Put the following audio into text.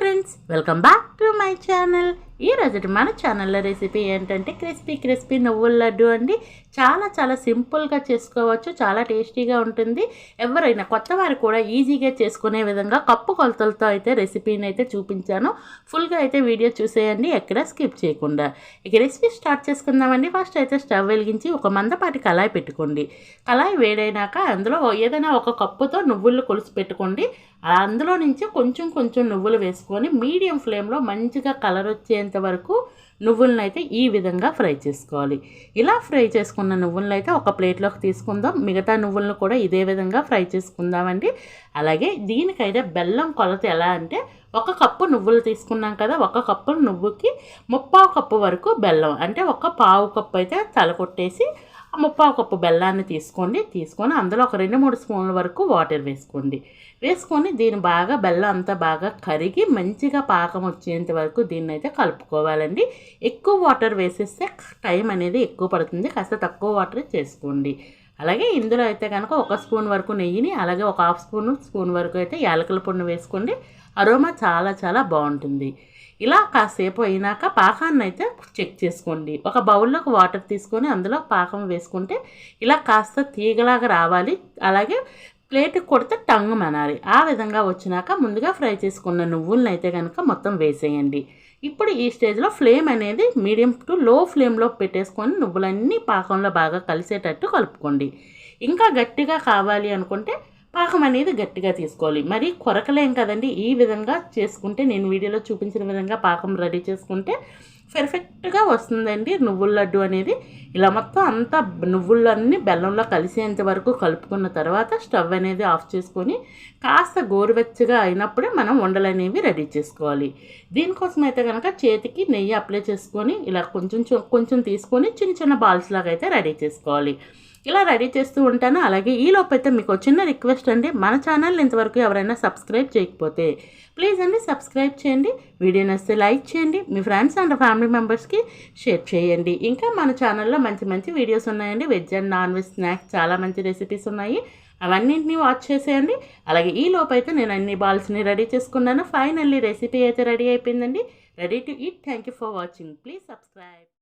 Friends welcome back to my channel ఈ రోజు మన ఛానల్లో రెసిపీ ఏంటంటే క్రిస్పీ క్రిస్పీ నువ్వుల లడ్డు అండి. చాలా చాలా సింపుల్గా చేసుకోవచ్చు. చాలా టేస్టీగా ఉంటుంది. ఎవరైనా కొత్త వారు కూడా ఈజీగా చేసుకునే విధంగా కప్పు కొలతలతో అయితే రెసిపీని అయితే చూపించాను. ఫుల్గా అయితే వీడియో చూసేయండి. ఎక్కడ స్కిప్ చేయకుండా. ఇక రెసిపీ స్టార్ట్ చేసుకుందామండి. ఫస్ట్ అయితే స్టవ్ వెలిగించి ఒక మందపాటి కళాయి పెట్టుకోండి. కళాయి వేడైనాక అందులో ఏదైనా ఒక కప్పుతో నువ్వులు కొలిసి పెట్టుకోండి. అందులో నుంచి కొంచెం కొంచెం నువ్వులు వేసుకొని మీడియం ఫ్లేమ్లో మంచిగా కలర్ వచ్చేంత వరకు నువ్వులను అయితే ఈ విధంగా ఫ్రై చేసుకోవాలి. ఇలా ఫ్రై చేసుకున్న నువ్వులను అయితే ఒక ప్లేట్లోకి తీసుకుందాం. మిగతా నువ్వులను కూడా ఇదే విధంగా ఫ్రై చేసుకుందామండి. అలాగే దీనికైతే బెల్లం కొలత ఎలా అంటే ఒక కప్పు నువ్వులు తీసుకున్నాం కదా ఒక కప్పు నువ్వుకి ముప్పావు కప్పు వరకు బెల్లం అంటే ఒక పావు కప్పు అయితే తలకొట్టేసి ముప్పావు కప్పు బెల్లాన్ని తీసుకోండి. తీసుకొని అందులో ఒక రెండు మూడు స్పూన్ల వరకు వాటర్ వేసుకోండి. వేసుకొని దీన్ని బాగా బెల్లం అంతా బాగా కరిగి మంచిగా పాకం వచ్చేంత వరకు దీన్ని అయితే కలుపుకోవాలండి. ఎక్కువ వాటర్ వేసేస్తే టైం అనేది ఎక్కువ పడుతుంది. కాస్త తక్కువ వాటర్ చేసుకోండి. అలాగే ఇందులో అయితే కనుక ఒక స్పూన్ వరకు నెయ్యిని అలాగే ఒక హాఫ్ స్పూన్ స్పూన్ వరకు అయితే యాలకుల పొడిని వేసుకోండి. అరోమా చాలా చాలా బాగుంటుంది. ఇలా కాసేపు అయినాక పాకాన్ని అయితే చెక్ చేసుకోండి. ఒక బౌల్లోకి వాటర్ తీసుకొని అందులో పాకం వేసుకుంటే ఇలా కాస్త తీగలాగా రావాలి. అలాగే ప్లేట్ కొడితే టంగ్ మనాలి. ఆ విధంగా వచ్చినాక ముందుగా ఫ్రై చేసుకున్న నువ్వులను అయితే కనుక మొత్తం వేసేయండి. ఇప్పుడు ఈ స్టేజ్లో ఫ్లేమ్ అనేది మీడియం టు లో ఫ్లేమ్లో పెట్టేసుకొని నువ్వులన్నీ పాకంలో బాగా కలిసేటట్టు కలుపుకోండి. ఇంకా గట్టిగా కావాలి అనుకుంటే పాకం అనేది గట్టిగా తీసుకోవాలి. మరి కొరకలేం కదండి? ఈ విధంగా చేసుకుంటే నేను వీడియోలో చూపించిన విధంగా పాకం రెడీ చేసుకుంటే పెర్ఫెక్ట్గా వస్తుందండి. నువ్వుల లడ్డు అనేది ఇలా మొత్తం అంతా నువ్వులన్నీ బెల్లంలో కలిసేంత వరకు కలుపుకున్న తర్వాత స్టవ్ అనేది ఆఫ్ చేసుకొని కాస్త గోరువెచ్చగా అయినప్పుడే మనం ఉండలు అనేవి రెడీ చేసుకోవాలి. దీనికోసం అయితే కనుక చేతికి నెయ్యి అప్లై చేసుకొని ఇలా కొంచెం కొంచెం తీసుకొని చిన్న చిన్న బాల్స్ లాగా అయితే రెడీ చేసుకోవాలి. ఇలా రెడీ చేస్తూ ఉంటాను. అలాగే ఈ లోపైతే మీకు చిన్న రిక్వెస్ట్ అండి. మన ఛానల్ ఇంతవరకు ఎవరైనా సబ్స్క్రైబ్ చేయకపోతే ప్లీజ్ అండి సబ్స్క్రైబ్ చేయండి. వీడియో నచ్చితే లైక్ చేయండి. మీ ఫ్రెండ్స్ అండ్ ఫ్యామిలీ మెంబర్స్కి షేర్ చేయండి. ఇంకా మన ఛానల్లో మంచి మంచి వీడియోస్ ఉన్నాయండి. Veg and non veg snacks చాలా మంచి రెసిపీస్ ఉన్నాయి. అవన్నింటినీ వాచ్ చేసేయండి. అలాగే ఈ లోపైతే నేను అన్ని బాల్స్ని రెడీ చేసుకున్నాను. ఫైనల్లీ రెసిపీ అయితే రెడీ అయిపోయిందండి. Ready to eat. Thank you for watching. Please subscribe.